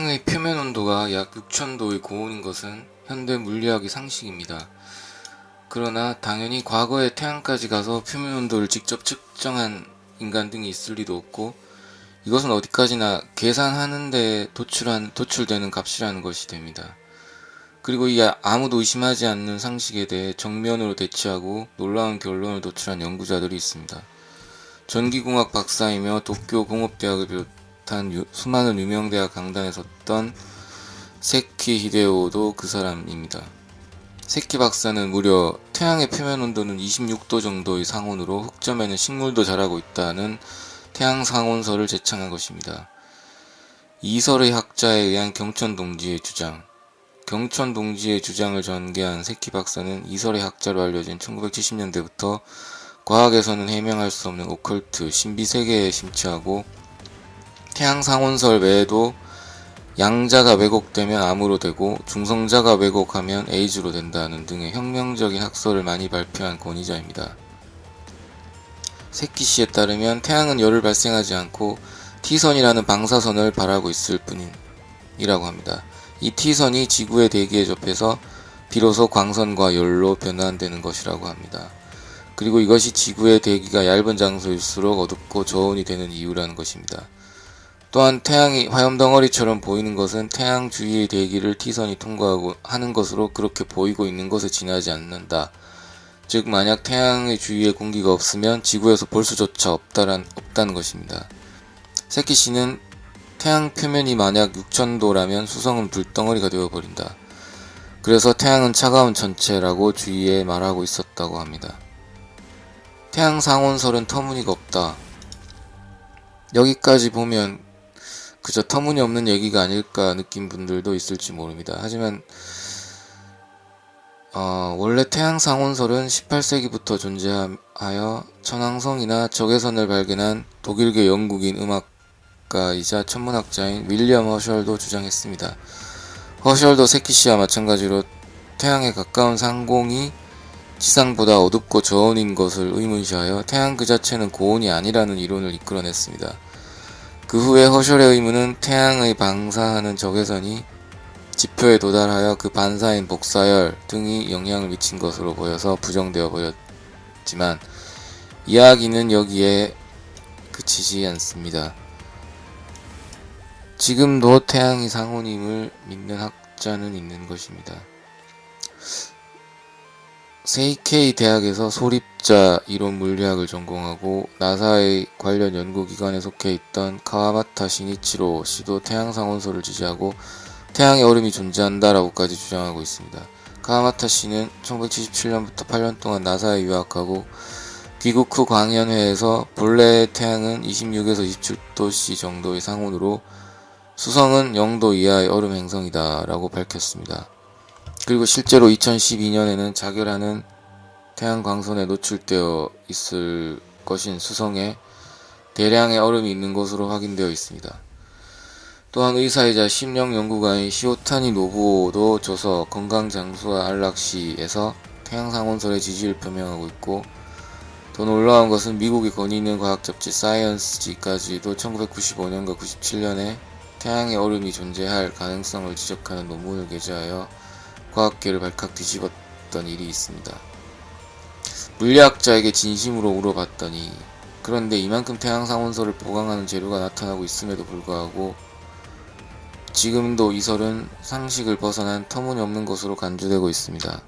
태양의 표면 온도가 약 6000도의 고온인 것은 현대 물리학의 상식입니다. 그러나 당연히 과거에 태양까지 가서 표면 온도를 직접 측정한 인간 등이 있을 리도 없고 이것은 어디까지나 계산하는데 도출한, 도출되는 값이라는 것이 됩니다. 그리고 이 아무도 의심하지 않는 상식에 대해 정면으로 대치하고 놀라운 결론을 도출한 연구자들이 있습니다. 전기공학 박사이며 도쿄 공업대학을 비롯 한 유- 수많은 유명 대학 강단에 섰던 세키 히데오도 그 사람입니다. 세키 박사는 무려 태양의 표면 온도는 26도 정도의 상온으로 흑점에는 식물도 자라고 있다는 태양 상온설을 제창한 것입니다. 이설의 학자에 의한 경천 동지의 주장. 경천 동지의 주장을 전개한 세키 박사는 이설의 학자로 알려진 1970년대부터 과학에서는 해명할 수 없는 오컬트, 신비 세계에 심취하고 태양 상온설 외에도 양자가 왜곡되면 암으로 되고 중성자가 왜곡하면 에이즈로 된다는 등의 혁명적인 학설을 많이 발표한 권위자입니다. 세키 씨에 따르면 태양은 열을 발생하지 않고 T선이라는 방사선을 발하고 있을 뿐이라고 합니다. 이 T선이 지구의 대기에 접해서 비로소 광선과 열로 변환되는 것이라고 합니다. 그리고 이것이 지구의 대기가 얇은 장소일수록 어둡고 저온이 되는 이유라는 것입니다. 또한 태양이 화염 덩어리처럼 보이는 것은 태양 주위의 대기를 T선이 통과하고 하는 것으로 그렇게 보이고 있는 것에 지나지 않는다. 즉 만약 태양의 주위에 공기가 없으면 지구에서 볼 수조차 없다란, 없다는 것입니다. 세키 씨는 태양 표면이 만약 6000도라면 수성은 불덩어리가 되어버린다. 그래서 태양은 차가운 천체라고 주위에 말하고 있었다고 합니다. 태양 상온설은 터무니가 없다. 여기까지 보면 그저 터무니없는 얘기가 아닐까 느낀 분들도 있을지 모릅니다. 하지만 어, 원래 태양 상온설은 18세기부터 존재하여 천왕성이나 적외선을 발견한 독일계 영국인 음악가이자 천문학자인 윌리엄 허셜도 주장했습니다. 허셜도 세키 씨와 마찬가지로 태양에 가까운 상공이 지상보다 어둡고 저온인 것을 의문시하여 태양 그 자체는 고온이 아니라는 이론을 이끌어냈습니다. 그 후에 허셜의 의문은 태양의 방사하는 적외선이 지표에 도달하여 그 반사인 복사열 등이 영향을 미친 것으로 보여서 부정되어 버렸지만 이야기는 여기에 그치지 않습니다. 지금도 태양이 상온임을 믿는 학자는 있는 것입니다. 세이케이 대학에서 소립자 이론 물리학을 전공하고 나사의 관련 연구기관에 속해 있던 카와마타 시니치로 씨도 태양 상온설을 지지하고 태양의 얼음이 존재한다라고까지 주장하고 있습니다. 카와마타 씨는 1977년부터 8년 동안 나사에 유학하고 귀국 후 강연회에서 본래의 태양은 26에서 27도씨 정도의 상온으로 수성은 0도 이하의 얼음 행성이다 라고 밝혔습니다. 그리고 실제로 2012년에는 자결하는 태양 광선에 노출되어 있을 것인 수성에 대량의 얼음이 있는 것으로 확인되어 있습니다. 또한 의사이자 심령 연구가인 시오타니 노부오도 저서 건강 장수와 안락시에서 태양 상온설의 지지를 표명하고 있고 더 놀라운 것은 미국의 권위 있는 과학 잡지 사이언스지까지도 1995년과 97년에 태양의 얼음이 존재할 가능성을 지적하는 논문을 게재하여 과학계를 발칵 뒤집었던 일이 있습니다. 물리학자에게 진심으로 물어봤더니 그런데 이만큼 태양 상온설을 보강하는 재료가 나타나고 있음에도 불구하고 지금도 이 설은 상식을 벗어난 터무니없는 것으로 간주되고 있습니다.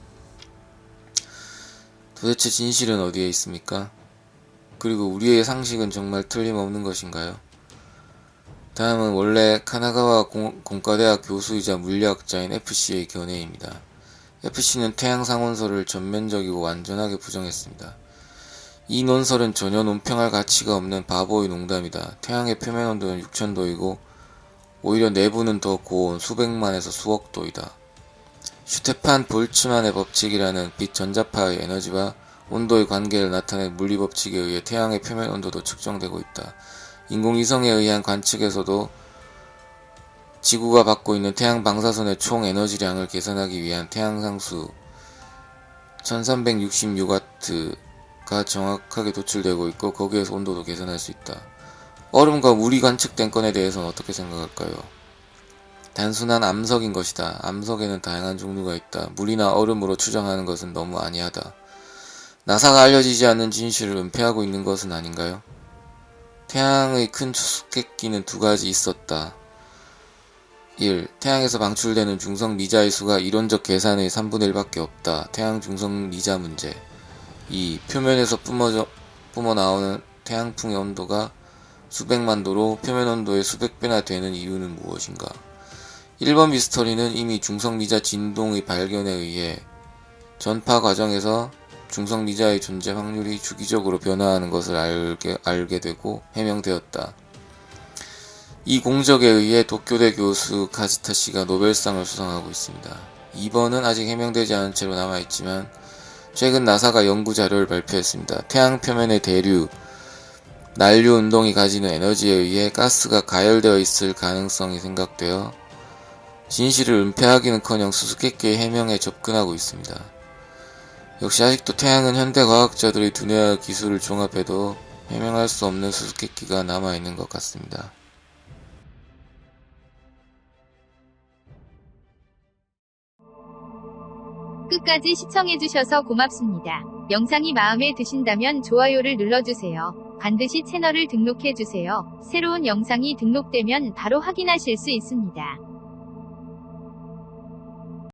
도대체 진실은 어디에 있습니까? 그리고 우리의 상식은 정말 틀림없는 것인가요? 다음은 원래 카나가와 공, 공과대학 교수이자 물리학자인 FC의 견해입니다. FC는 태양 상온설을 전면적이고 완전하게 부정했습니다. 이 논설은 전혀 논평할 가치가 없는 바보의 농담이다. 태양의 표면 온도는 6000도이고 오히려 내부는 더 고온 수백만에서 수억 도이다. 슈테판 볼츠만의 법칙이라는 빛 전자파의 에너지와 온도의 관계를 나타낸 물리 법칙에 의해 태양의 표면 온도도 측정되고 있다. 인공위성에 의한 관측에서도 지구가 받고 있는 태양 방사선의 총 에너지량을 계산하기 위한 태양 상수 1366W가 정확하게 도출되고 있고 거기에서 온도도 계산할 수 있다. 얼음과 물이 관측된 건에 대해서는 어떻게 생각할까요? 단순한 암석인 것이다. 암석에는 다양한 종류가 있다. 물이나 얼음으로 추정하는 것은 너무 아니하다. 나사가 알려지지 않는 진실을 은폐하고 있는 것은 아닌가요? 태양의 큰 수수께끼는 두 가지 있었다. 1. 태양에서 방출되는 중성 미자의 수가 이론적 계산의 3분의 1밖에 없다. 태양 중성 미자 문제. 2. 표면에서 뿜어져, 뿜어 나오는 태양풍의 온도가 수백만 도로 표면 온도의 수백 배나 되는 이유는 무엇인가? 1번 미스터리는 이미 중성 미자 진동의 발견에 의해 전파 과정에서 중성 미자의 존재 확률이 주기적으로 변화하는 것을 알게, 알게 되고 해명되었다. 이 공적에 의해 도쿄대 교수 카지타 씨가 노벨상을 수상하고 있습니다. 2번은 아직 해명되지 않은 채로 남아있지만 최근 나사가 연구 자료를 발표했습니다. 태양 표면의 대류, 난류 운동이 가지는 에너지에 의해 가스가 가열되어 있을 가능성이 생각되어 진실을 은폐하기는커녕 수수께끼의 해명에 접근하고 있습니다. 역시 아직도 태양은 현대 과학자들의 두뇌와 기술을 종합해도 해명할 수 없는 수수께끼가 남아있는 것 같습니다. 끝까지 시청해주셔서 고맙습니다. 영상이 마음에 드신다면 좋아요를 눌러주세요. 반드시 채널을 등록해주세요. 새로운 영상이 등록되면 바로 확인하실 수 있습니다.